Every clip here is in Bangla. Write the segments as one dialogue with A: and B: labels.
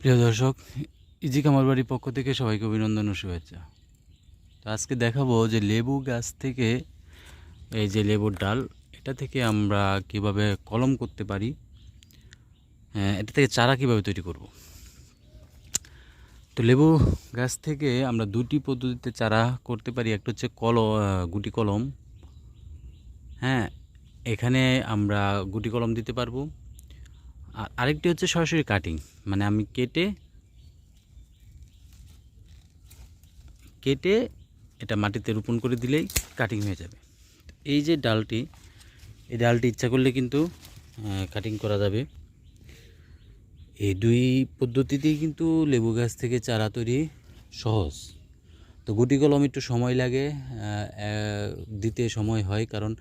A: প্রিয় দর্শক ইজি কামার বাড়ির পক্ষ থেকে সবাইকে অভিনন্দন ও শুভেচ্ছা। তো আজকে দেখাবো যে লেবু গাছ থেকে এই যে লেবুর ডাল এটা থেকে আমরা কীভাবে কলম করতে পারি হ্যাঁ, এটা থেকে চারা কীভাবে তৈরি করব। তো লেবু গাছ থেকে আমরা দুটি পদ্ধতিতে চারা করতে পারি একটা হচ্ছে কল গুটি কলম। হ্যাঁ এখানে আমরা গুটি কলম দিতে পারব। আরেকটি হচ্ছে সরাসরি কাটিং মানে আমি কেটে কেটে এটা মাটিতে রোপণ করে দিলেই কাটিং হয়ে যাবে। এই যে ডালটি, এই ডালটি ইচ্ছা করলে কিন্তু কাটিং করা যাবে। এই দুই পদ্ধতিতেই কিন্তু লেবু গাছ থেকে চারা তৈরি সহজ। তো গুটি কলম একটু সময় লাগে দিতে সময় হয়, কারণ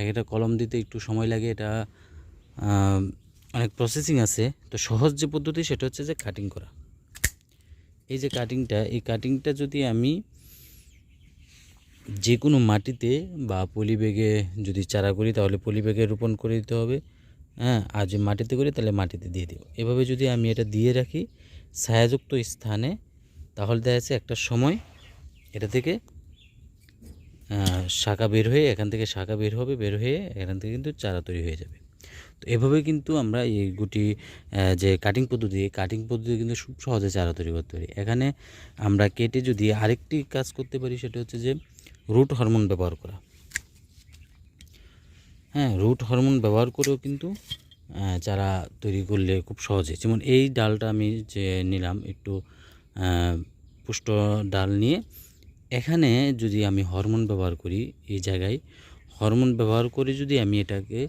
A: এক একটা কলম দিতে একটু সময় লাগে, এটা অনেক প্রসেসিং আছে। তো সহজ যে পদ্ধতি সেটা হচ্ছে যে কাটিং করা। এই যে কাটিংটা এই কাটিংটা যদি আমি যে কোনো মাটিতে বা পলি ব্যাগে যদি চারা করি, তাহলে পলি ব্যাগে রোপণ করে দিতে হবে। হ্যাঁ আর যদি মাটিতে করি, তাহলে মাটিতে দিয়ে দেবো। এভাবে যদি আমি এটা দিয়ে রাখি ছায়াযুক্ত স্থানে, তাহলে দেখা যাচ্ছে একটা সময় এটা থেকে শাখা বের হয়ে এখান থেকে শাখা বের হবে, বের হয়ে এখান থেকে কিন্তু চারা তৈরি হয়ে যাবে। তো এভাবে কিন্তু আমরা এই গুটি যে কাটিং পদ্ধতি কাটিং পদ্ধতি কিন্তু খুব সহজে চারা তৈরি করতে পারি। এখানে আমরা কেটে যদি আরেকটি কাজ করতে পারি, সেটা হচ্ছে যে রুট হরমোন ব্যবহার করা। হ্যাঁ রুট হরমোন ব্যবহার করেও কিন্তু চারা তৈরি করলে খুব সহজে। যেমন এই ডালটা আমি যে নিলাম, একটু পুষ্ট ডাল নিয়ে, এখানে যদি আমি হরমোন ব্যবহার করি, এই জায়গায় হরমোন ব্যবহার করে যদি আমি এটাকে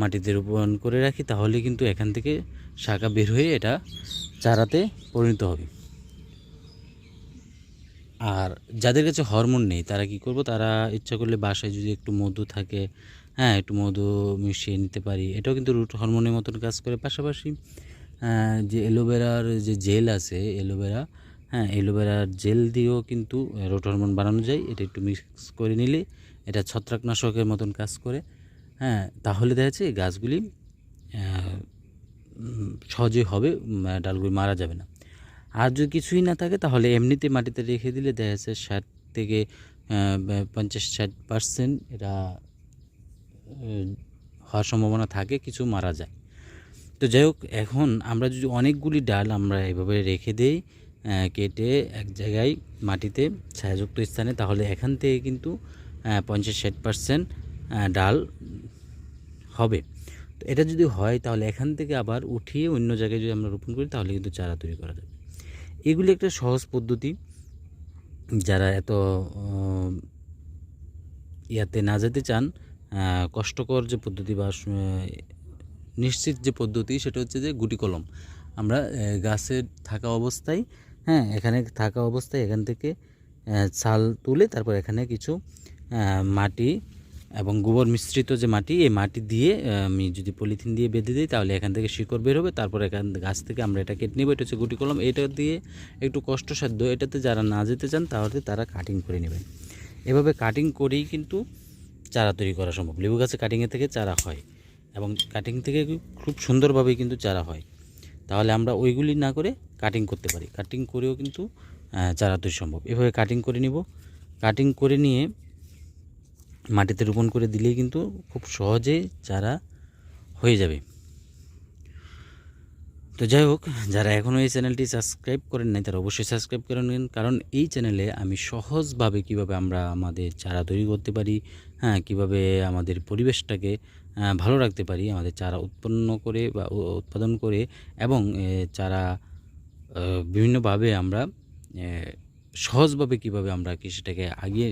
A: মাটিতে রোপণ করে রাখি, তাহলে কিন্তু এখান থেকে শাখা বের হয়ে এটা চারাতে পরিণত হবে। আর যাদের কাছে হরমোন নেই, তারা কি করব? তারা ইচ্ছা করলে বাসায় যদি একটু মধু থাকে হ্যাঁ একটু মধু মিশিয়ে নিতে পারি। এটাও কিন্তু রুট হরমোনের মতন কাজ করে। পাশাপাশি যে এলোভেরার যে জেল আছে এলোভেরা হ্যাঁ এলোভেরার জেল দিয়েও কিন্তু রুট হরমোন বানানো যায়। এটা একটু মিক্স করে নিলে এটা ছত্রাকনাশকের মতন কাজ করে। হ্যাঁ তাহলে দেখা যাচ্ছে গাছগুলি সহজে হবে ডালগুলি মারা যাবে না। আর যদি কিছুই না থাকে, তাহলে এমনিতে মাটিতে রেখে দিলে দেখা যাচ্ছে ষাট থেকে পঞ্চাশ ষাট পার্সেন্ট এটা হওয়ার সম্ভাবনা থাকে, কিছু মারা যায়। তো যাই হোক, এখন আমরা যদি অনেকগুলি ডাল আমরা এভাবে রেখে দেই কেটে এক জায়গায় মাটিতে ছায়াযুক্ত স্থানে, তাহলে এখান থেকে কিন্তু পঞ্চাশ ষাট পার্সেন্ট ডাল হবে। তো এটা যদি হয়, তাহলে এখান থেকে আবার উঠিয়ে অন্য জায়গায় যদি আমরা রোপণ করি, তাহলে কিন্তু চারা তৈরি করা যাবে। এগুলি একটা সহজ পদ্ধতি। যারা এত ইয়াতে না যেতে চান কষ্টকর যে পদ্ধতি বা নিশ্চিত যে পদ্ধতি, সেটা হচ্ছে যে গুটি কলম। আমরা গাছের থাকা অবস্থায় হ্যাঁ এখানে থাকা অবস্থায় এখান থেকে ছাল তুলে তারপর এখানে কিছু মাটি এবং গোবর মিশ্রিত যে মাটি, এই মাটি দিয়ে আমি যদি পলিথিন দিয়ে বেঁধে দিই, তাহলে এখান থেকে শিকড় বের হবে। তারপর এখান গাছ থেকে আমরা এটা কেটে নেব। এটা হচ্ছে গুটি কলম। এটা দিয়ে একটু কষ্টসাধ্য। এটাতে যারা না যেতে চান, তাহলে তারা কাটিং করে নেবেন। এভাবে কাটিং করেই কিন্তু চারা তৈরি করা সম্ভব। লেবু গাছে কাটিংয়ের থেকে চারা হয় এবং কাটিং থেকে খুব সুন্দরভাবেই কিন্তু চারা হয়। তাহলে আমরা ওইগুলি না করে কাটিং করতে পারি। কাটিং করেও কিন্তু চারা তৈরি সম্ভব। এভাবে কাটিং করে নিব। কাটিং করে নিয়ে মাটিতে রোপণ করে দিলেই কিন্তু খুব সহজেই চারা হয়ে যাবে। তো যাই হোক, যারা এখনও এই চ্যানেলটি সাবস্ক্রাইব করেন নাই, তারা অবশ্যই সাবস্ক্রাইব করে নিন, কারণ এই চ্যানেলে আমি সহজভাবে কীভাবে আমরা আমাদের চারা তৈরি করতে পারি হ্যাঁ কীভাবে আমাদের পরিবেশটাকে ভালো রাখতে পারি, আমাদের চারা উৎপন্ন করে বা উৎপাদন করে এবং চারা বিভিন্নভাবে আমরা সহজভাবে কীভাবে আমরা কৃষিটাকে আগিয়ে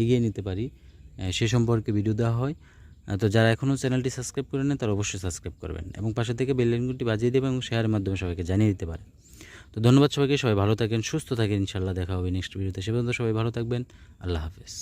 A: এগিয়ে নিতে পারি সে সম্পর্কে ভিডিও দেওয়া হয়। তো যারা এখনও চ্যানেলটি সাবস্ক্রাইব করে নেন তারা অবশ্যই সাবস্ক্রাইব করবেন এবং পাশে থেকে বেল আইকনটি বাজিয়ে দেবেন এবং শেয়ারের মাধ্যমে সবাইকে জানিয়ে দিতে পারেন। তো ধন্যবাদ সবাইকে, সবাই ভালো থাকেন, সুস্থ থাকেন ইনশাল্লাহ দেখা হবে নেক্সট ভিডিওতে সে পর্যন্ত সবাই ভালো থাকবেন, আল্লাহ হাফেজ।